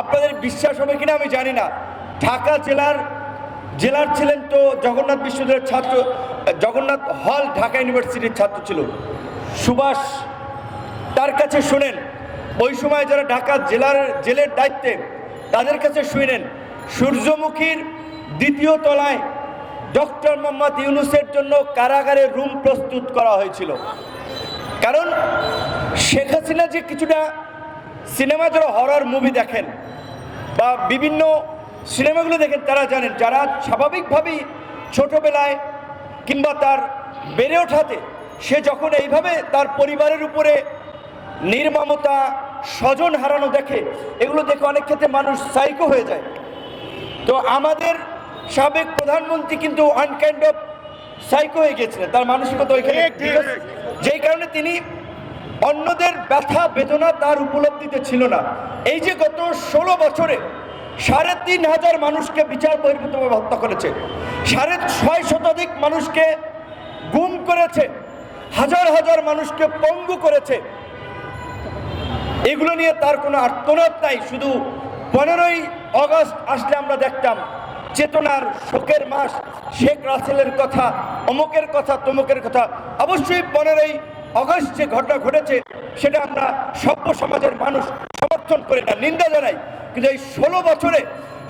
আপনাদের বিশ্বাস হবে কিনা আমি জানি না। ঢাকা জেলার জেলার ছিলেন তো জগন্নাথ বিশ্ববিদ্যালয়ের ছাত্র, জগন্নাথ হল ঢাকা ইউনিভার্সিটির ছাত্র ছিল। সুভাষ, তার কাছে শুনেন, ওই সময় যারা ঢাকা জেলার, জেলের দায়িত্বে, তাদের কাছে শুনেন, সূর্যমুখীর দ্বিতীয় তলায় ডক্টর মোহাম্মদ ইউনুসের জন্য কারাগারে রুম প্রস্তুত করা হয়েছিল। কারণ শেখ হাসিনা যে কিছুটা সিনেমা যারা হরর মুভি দেখেন বা বিভিন্ন সিনেমাগুলো দেখেন তারা জানেন যারা স্বাভাবিকভাবেই ছোটবেলায় কিংবা তার বেড়ে ওঠাতে সে যখন এইভাবে তার পরিবারের উপরে নির্মমতা স্বজন হারানো দেখে এগুলো দেখে অনেক ক্ষেত্রে মানুষ সাইকো হয়ে যায়। তো আমাদের সাবেক প্রধানমন্ত্রী কিন্তু আনকাইন্ড অফ সাইকো হয়ে গেছিলেন তার মানসিকতা ওইখানে যেই কারণে তিনি অন্যদের ব্যথা বেদনা তার উপলব্ধিতে ছিল না। এই যে গত ষোলো বছরে সাড়ে তিন হাজার মানুষকে বিচার বহির্ভূতভাবে হত্যা করেছে, সাড়ে ছয় শতাধিক মানুষকে গুম করেছে, হাজার হাজার মানুষকে পঙ্গু করেছে, এগুলো নিয়ে তার কোনো আর্তনাদ নাই। শুধু পনেরোই অগস্ট আসলে আমরা দেখতাম, চেতনার শোকের মাস, শেখ রাসেলের কথা, অমুকের কথা, তমুকের কথা। অবশ্যই পনেরোই অগস্ট যে ঘটনা ঘটেছে, সেটা আমরা সভ্য সমাজের মানুষ সমর্থন করে না, নিন্দা জানাই। কিন্তু এই ষোলো বছরে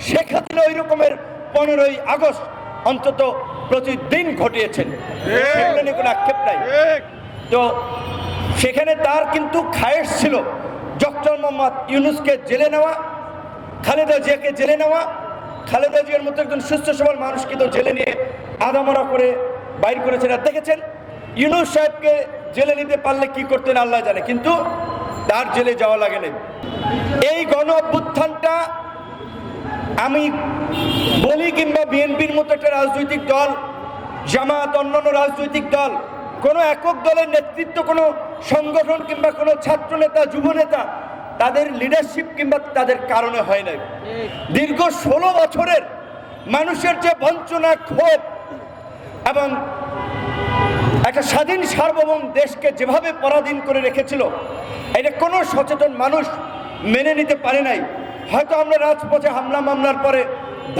শেখ হাসিনা ওই রকমের পনেরোই আগস্ট অন্তত প্রতিদিন ঘটিয়েছেন। সেগুলো কোনো আক্ষেপ নাই। তো সেখানে তার কিন্তু খায়েশ ছিল। ডক্টর মোহাম্মদ ইউনুসকে জেলে নেওয়া, খালেদা জিয়াকে জেলে নেওয়া, খালেদা জিয়ার মতো একজন সুস্থ সবল মানুষকে তো জেলে নিয়ে আদামরা করে বাইর করেছেন। আর দেখেছেন, ইউনুস সাহেবকে জেলে নিতে পারলে কি করতেন আল্লাহ জানে, কিন্তু তার জেলে যাওয়া লাগে নাই। এই গণ অভ্যুত্থানটা আমি বলি কিংবা বিএনপির মতো একটা রাজনৈতিক দল, জামাত, অন্যান্য রাজনৈতিক দল, কোনো একক দলের নেতৃত্ব, কোনো সংগঠন কিংবা কোনো ছাত্র নেতা যুব নেতা তাদের লিডারশিপ কিংবা তাদের কারণে হয় নাই। দীর্ঘ ষোলো বছরের মানুষের যে বঞ্চনা, ক্ষোভ এবং একটা স্বাধীন সার্বভৌম দেশকে যেভাবে পরাধীন করে রেখেছিল, এটা কোনো সচেতন মানুষ মেনে নিতে পারে নাই। হয়তো আমরা রাজপথে হামলা মামলার পরে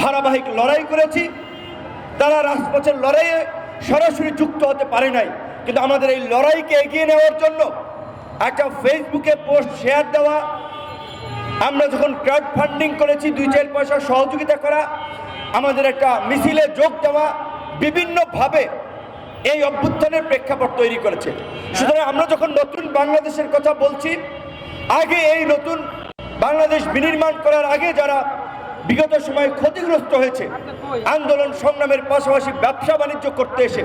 ধারাবাহিক লড়াই করেছি, তারা রাজপথের লড়াইয়ে সরাসরি যুক্ত হতে পারে নাই। কিন্তু আমাদের এই লড়াইকে এগিয়ে নেওয়ার জন্য একটা ফেসবুকে পোস্ট শেয়ার দেওয়া, আমরা যখন ক্রাউড ফান্ডিং করেছি, দুই চার পয়সা সহযোগিতা করা, আমাদের একটা মিছিলে যোগ দেওয়া, বিভিন্নভাবে এই অভ্যুত্থানের প্রেক্ষাপট তৈরি করেছে। সুতরাং আমরা যখন নতুন বাংলাদেশের কথা বলছি, আগে এই নতুন বাংলাদেশ বিনির্মাণ করার আগে যারা বিগত সময়ে ক্ষতিগ্রস্ত হয়েছে, আন্দোলন সংগ্রামের পাশাপাশি ব্যবসা বাণিজ্য করতে এসে,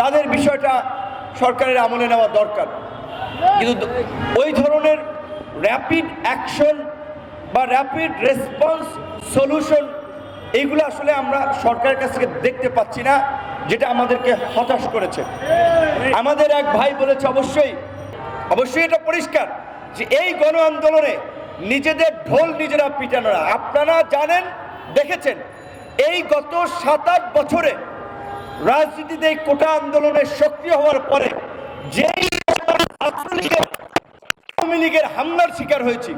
তাদের বিষয়টা সরকারের আমলে নেওয়া দরকার। কিন্তু ওই ধরনের র্যাপিড অ্যাকশন বা র্যাপিড রেসপন্স সলিউশন এইগুলো আসলে আমরা সরকারের কাছ থেকে দেখতে পাচ্ছি না। যেটা আমাদেরকে হতাশ করেছে। আমাদের এক ভাই বলেছে, অবশ্যই অবশ্যই এটা পরিষ্কার যে এই গণ আন্দোলনে নিজেদের ঢোল নিজেরা পিটানো আপনারা জানেন, দেখেছেন, এই গত সাত আট বছরে রাজনীতিতে এই কোটা আন্দোলনে সক্রিয় হওয়ার পরে যেই আওয়ামী লীগের হামলার শিকার হয়েছি,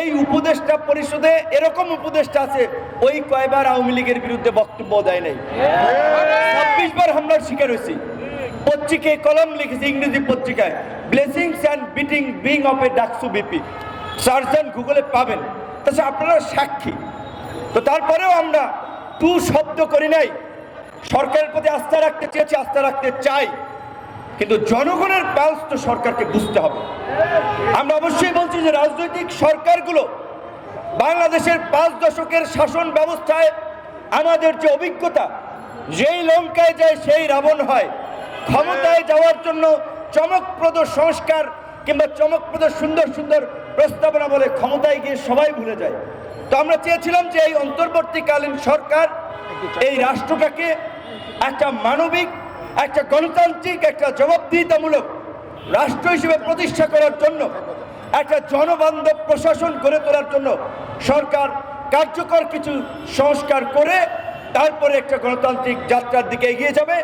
এই উপদেষ্টা পরিষদে এরকম উপদেষ্টা আছে, ওই কয়বার আওয়ামী লীগের বিরুদ্ধে বক্তব্য দেয় নাই। ছাব্বিশ বার হামলার শিকার হয়েছি। পত্রিকায় কলম লিখেছি, ইংরেজি পত্রিকায়। Blessings and beating being of a DUCSU VP surgeon গুগলে পাবেন। তাছাড়া আপনারা সাক্ষী। তো তারপরেও আমরা টু শব্দ করি নাই। সরকারের প্রতি আস্থা রাখতে চেয়েছি, আস্থা রাখতে চাই। কিন্তু জনগণের পালস তো সরকারকে বুঝতে হবে। আমরা অবশ্যই বলছি যে রাজনৈতিক সরকারগুলো বাংলাদেশের পাঁচ দশকের শাসন ব্যবস্থায় আমাদের যে অভিজ্ঞতা যেই লঙ্কায় যায় সেই রাবণ হয়। ক্ষমতায় যাওয়ার জন্য চমকপ্রদ সংস্কার কিংবা চমকপ্রদ সুন্দর সুন্দর প্রস্তাবনা বলে ক্ষমতায় গিয়ে সবাই ভুলে যায়। তো আমরা চেয়েছিলাম যে এই অন্তর্বর্তীকালীন সরকার এই রাষ্ট্রটাকে একটা মানবিক, একটা গণতান্ত্রিক, একটা জবাবদিহিতামূলক রাষ্ট্র হিসেবে প্রতিষ্ঠা করার জন্য, একটা জনবান্ধব প্রশাসন গড়ে তোলার জন্য সরকার কার্যকর কিছু সংস্কার করে তারপরে একটা গণতান্ত্রিক যাত্রার দিকে এগিয়ে যাবে।